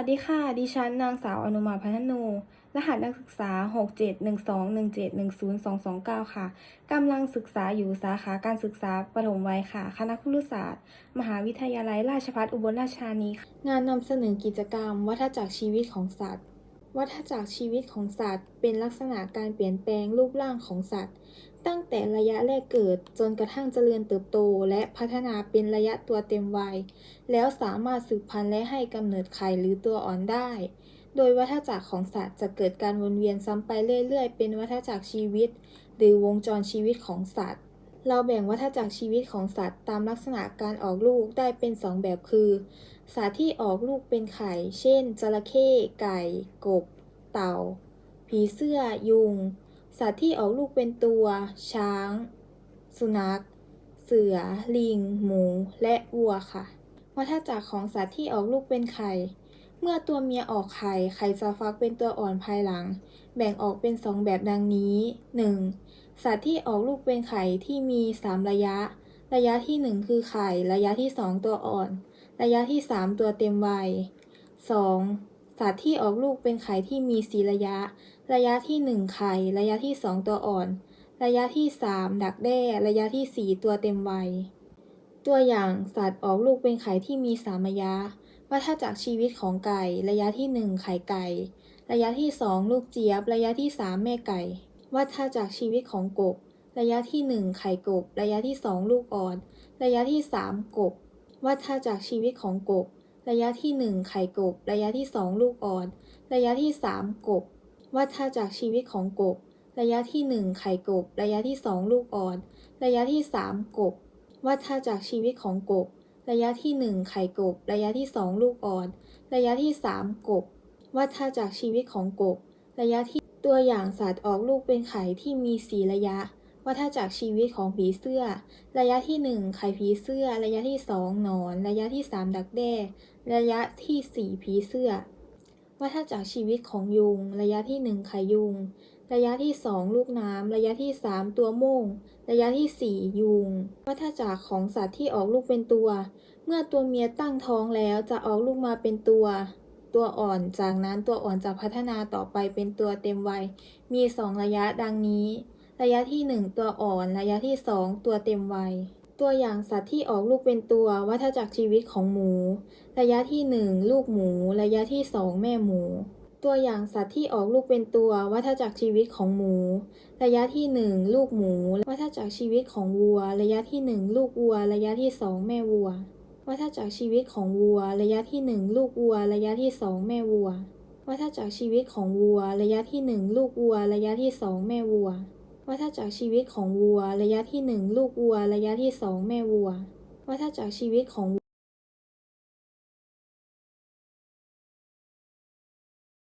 วัสดีค่ะ ดิฉันนางสาวอนุมาพัฒโนรหัสนักศึกษา 67121710229 ค่ะ กำลังศึกษาอยู่สาขาการศึกษาประถมวัยค่ะ คณะครุศาสตร์ มหาวิทยาลัยราชภัฏอุบลราชธานีค่ะงานนำเสนอกิจกรรมวัฏจักรชีวิตของสัตว์ วัฏจักรชีวิตของสัตว์ เป็นลักษณะการเปลี่ยนแปลงรูปร่างของสัตว์ ตั้งแต่ระยะแรกเกิดจนกระทั่งเจริญเติบโต และพัฒนาเป็นระยะตัวเต็มวัย แล้วสามารถสืบพันธุ์และให้กำเนิดไข่หรือตัวอ่อนได้ โดยวัฏจักรของสัตว์จะเกิดการวนเวียนซ้ำไปเรื่อยๆ เป็นวัฏจักรชีวิต หรือวงจรชีวิตของสัตว์ เราแบ่งวัฏจักรชีวิตของสัตว์ตามลักษณะการออกลูกได้เป็นสองแบบคือ สัตว์ที่ออกลูกเป็นไข่ เช่น จระเข้ ไก่ กบ เต่า ผีเสื้อ ยุง สัตว์ที่ออกลูกเป็นตัว ช้าง สุนัข เสือ ลิง หมู และวัวค่ะ วัฏจักรของสัตว์ที่ออกลูกเป็นไข่ เมื่อตัวเมียออกไข่ ไข่จะฟักเป็นตัวอ่อนภายหลัง แบ่งออกเป็น 2 แบบดังนี้ 1. สัตว์ที่ออกลูกเป็นไข่ที่มี 3 ระยะ ระยะที่ 1 คือไข่ ระยะที่ 2 ตัวอ่อน ระยะที่ 3 ตัวเต็มวัย 2. สัตว์ที่ออกลูกเป็นไข่ที่มี 4 ระยะ ระยะที่ 1 ไข่ ระยะที่ 2 ตัวอ่อน ระยะที่ 3 ดักแด้ ระยะที่ 4 ตัวเต็มวัย ตัวอย่างสัตว์ออกลูกเป็นไข่ที่มีสามระยะวัฏจักชีวิตของไก่ ระยะที่ 1 ไข่ไก่ ระยะที่ 2 ลูกเจี๊ยบ ระยะที่ 3 แม่ไก่ วัฏจักชีวิตของกบ ระยะที่ 1 ไข่กบ ระยะที่ 2 ลูกอ่อน ระยะที่ 3 กบวัฏจักชีวิตของกบ ระยะที่ 1 ไข่กบ ระยะที่ 2 ลูกอ่อน ระยะที่ 3 กบวัฏจักชีวิตของกบ ระยะที่ 1 ไข่กบ ระยะที่ 2 ลูกอ่อน ระยะที่ 3 กบวัฏจักชีวิตของกบ ระยะที่ 1 ไข่กบ ระยะที่ 2 ลูกอ่อน ระยะที่ 3 กบวัฏจักชีวิตของกบ ระยะที่ตัวอย่างสัตว์ออกลูกเป็นไข่ที่มี 4 ระยะ วัฏจักรชีวิตของผีเสื้อ ระยะที่ 1 ไข่ผีเสื้อ ระยะที่ 2 หนอน ระยะที่ 3 ดักแด้ ระยะที่ 4 ผีเสื้อ วัฏจักรชีวิตของยุง ระยะที่ 1 ไข่ยุง ระยะที่ 2 ลูกน้ำ ระยะที่ 3 ตัวโม่ง ระยะที่ 4 ยุง วัฏจักรของสัตว์ที่ออกลูกเป็นตัว เมื่อตัวเมียตั้งท้องแล้วจะออกลูกมาเป็นตัว ตัวอ่อนจากนั้นตัวอ่อนจะพัฒนาต่อไปเป็นตัวเต็มวัย มี 2 ระยะดังนี้ ระยะที่ 1 ตัวอ่อน ระยะที่ 2 ตัวเต็มวัย ตัวอย่างสัตว์ที่ออกลูกเป็นตัววัฏจักรชีวิตของหมู ระยะที่ 1 ลูกหมู ระยะที่ 2 แม่หมู ตัวอย่างสัตว์ที่ออกลูกเป็นตัววัฏจักรชีวิตของหมู ระยะที่ 1 ลูกหมู วัฏจักรชีวิตของวัว ระยะที่ 1 ลูกวัว ระยะที่ 2 แม่วัว วัฏจักรชีวิตของวัว ระยะที่ 1 ลูกวัว ระยะที่ 2 แม่วัว วัฏจักรชีวิตของวัว ระยะที่ 1 ลูกวัว ระยะที่ 2 แม่วัว วัฏจักรชีวิตของวัว ระยะที่ 1 ลูกวัว ระยะที่ 2 แม่วัว วัฏจักรชีวิตของ